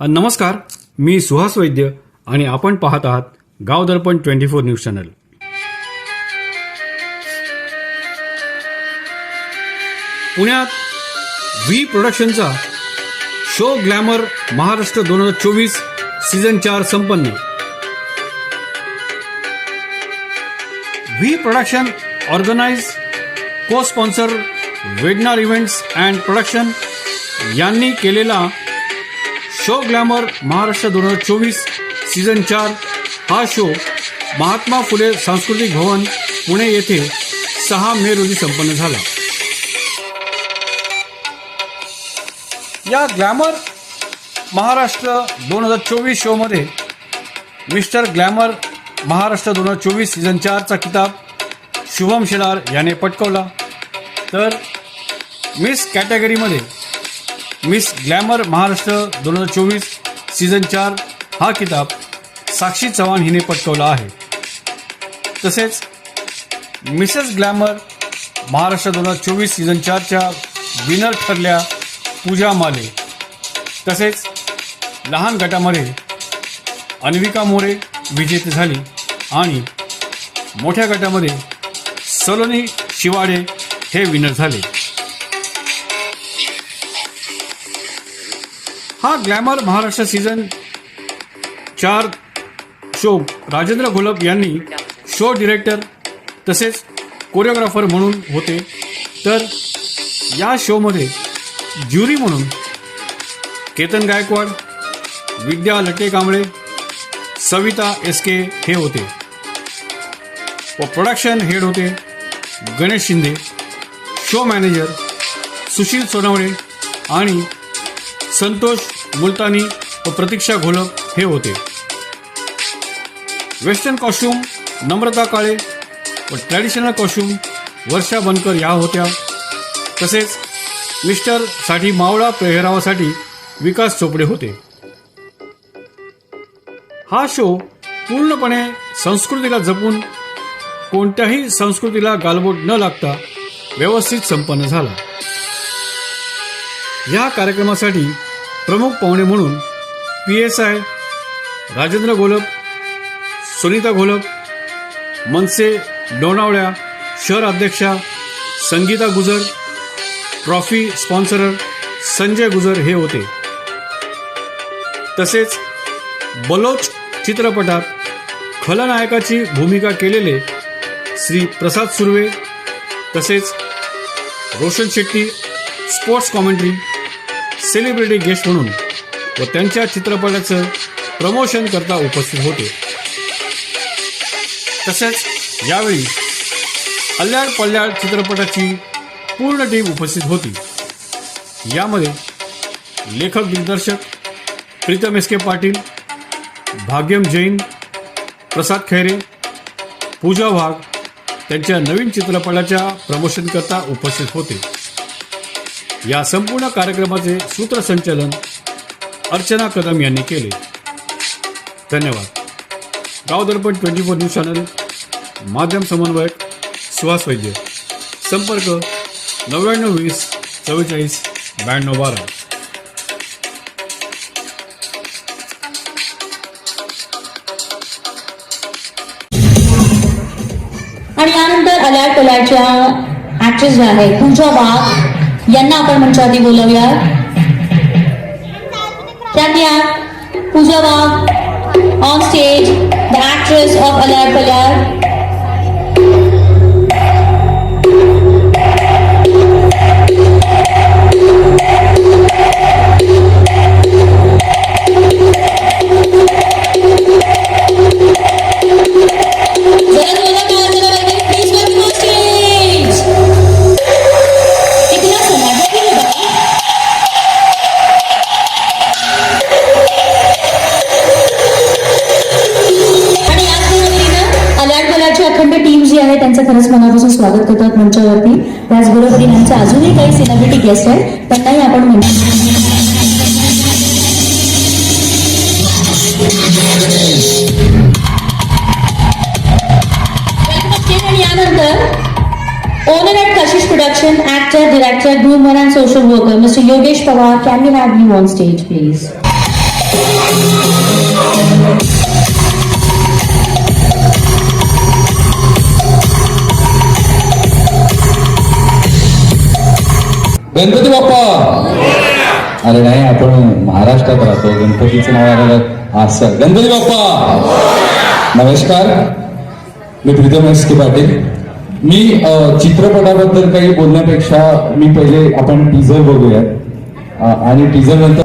नमस्कार मी सुहास वैद्य आणि आपण पाहत आहात Gaon Darpan twenty four news channel. पुण्यात व्ही प्रोडक्शनचा शो ग्लॅमर महाराष्ट्र दोन हजार चोवीस सीझन चार संपन्न. V production organise co sponsor वेडनार events and production यांनी केलेला शो ग्लॅमर महाराष्ट्र दोन हजार चोवीस सीझन चार. हा शो महात्मा फुले सांस्कृतिक भवन पुणे येथे सहा मे रोजी संपन्न झाला. या ग्लॅमर महाराष्ट्र दोन हजार चोवीस शोमध्ये मिस्टर ग्लॅमर महाराष्ट्र दोन हजार चोवीस सीझन चारचा किताब शुभम शेलार याने पटकवला. तर मिस कॅटेगरीमध्ये मिस ग्लॅमर महाराष्ट्र दोन हजार चोवीस सीझन चार हा किताब साक्षी चव्हाण हिने पटकवला आहे. तसेच मिसेस ग्लॅमर महाराष्ट्र दोन हजार चोवीस सीझन चारच्या विनर ठरल्या पूजा माले. तसेच लहान गटामध्ये अन्विका मोरे विजेते झाली आणि मोठ्या गटामध्ये सलोनी शिवाडे हे विनर झाले. हा ग्लॅमर महाराष्ट्र सीझन चार शो. राजेंद्र घोलप यांनी शो डिरेक्टर तसेच कोरिओग्राफर म्हणून होते. तर या शोमध्ये ज्युरी म्हणून केतन गायकवाड विद्या लटे कांबळे सविता एस के हे होते. व प्रोडक्शन हेड होते गणेश शिंदे शो मॅनेजर सुशील सोनवणे आणि संतोष मुलतानी व प्रतीक्षा घोलक हे होते. वेस्टर्न कॉस्ट्यूम नम्रता काळे व ट्रॅडिशनल कॉस्ट्युम वर्षा बनकर या होत्या. तसेच मिस्टरसाठी मावळा पेहरावासाठी विकास चोपडे होते. हा शो पूर्णपणे संस्कृतीला जपून कोणत्याही संस्कृतीला गालबोट न लागता व्यवस्थित संपन्न झाला. या कार्यक्रमासाठी प्रमुख पाहुणे म्हणून P S I Rajendra Gholap Sunita Gholap Manase लोणावळ्या शहर अध्यक्षा संगीता गुजर ट्रॉफी स्पॉन्सरर संजय गुजर हे होते. तसेच बलोच चित्रपटात खलनायकाची भूमिका केलेले श्री प्रसाद सुर्वे तसेच Roshan Shetty sports commentary celebrity guest म्हणून व त्यांच्या चित्रपटाचं प्रमोशन करता उपस्थित होते. तसेच यावेळी अल्ल्याड पल्ल्याड चित्रपटाची पूर्ण टीम उपस्थित होती. यामध्ये लेखक दिग्दर्शक प्रीतम एस के पाटील भाग्यम जैन प्रसाद खैरे पूजा वाघ त्यांच्या नवीन चित्रपटाच्या प्रमोशनकरता उपस्थित होते. या संपूर्ण कार्यक्रमाचे सूत्रसंचालन अर्चना कदम यांनी केले. धन्यवाद. Gaon Darpan twenty four news channel माध्यम समन्वयक सुहास वैद्य. संपर्क नव्याण्णव वीस चव्वेचाळीस ब्याण्णव बारा. आणि यानंतर अल्याड पल्याडच्या ऍक्ट्रेस ज्या आहेत पूजा वाघ यांना आपण मंचावरती बोलवूया त्यांनी या Pooja Wagh on stage the actress of Alyad Palyad त्यांचं खरंच मनापासून स्वागत करतात मंचावरती. त्याचबरोबर यांचं अजूनही काही सेलिब्रिटी गेस्ट आहेत त्यांनाही आपण म्हणतो आणि यानंतर owner at Kashish production actor director groomer and social worker mister Yogesh Pawar can you have you on stage please Ganpati Bappa! अरे नाही आपण महाराष्ट्रात राहतो. गणपतीचं नाव आलेलं असं गणपती बाप्पा! नमस्कार. मी प्रीतम एस के पाटील. मी चित्रपटाबद्दल काही बोलण्यापेक्षा मी पहिले आपण टीझर बघूया आणि टीझर नंतर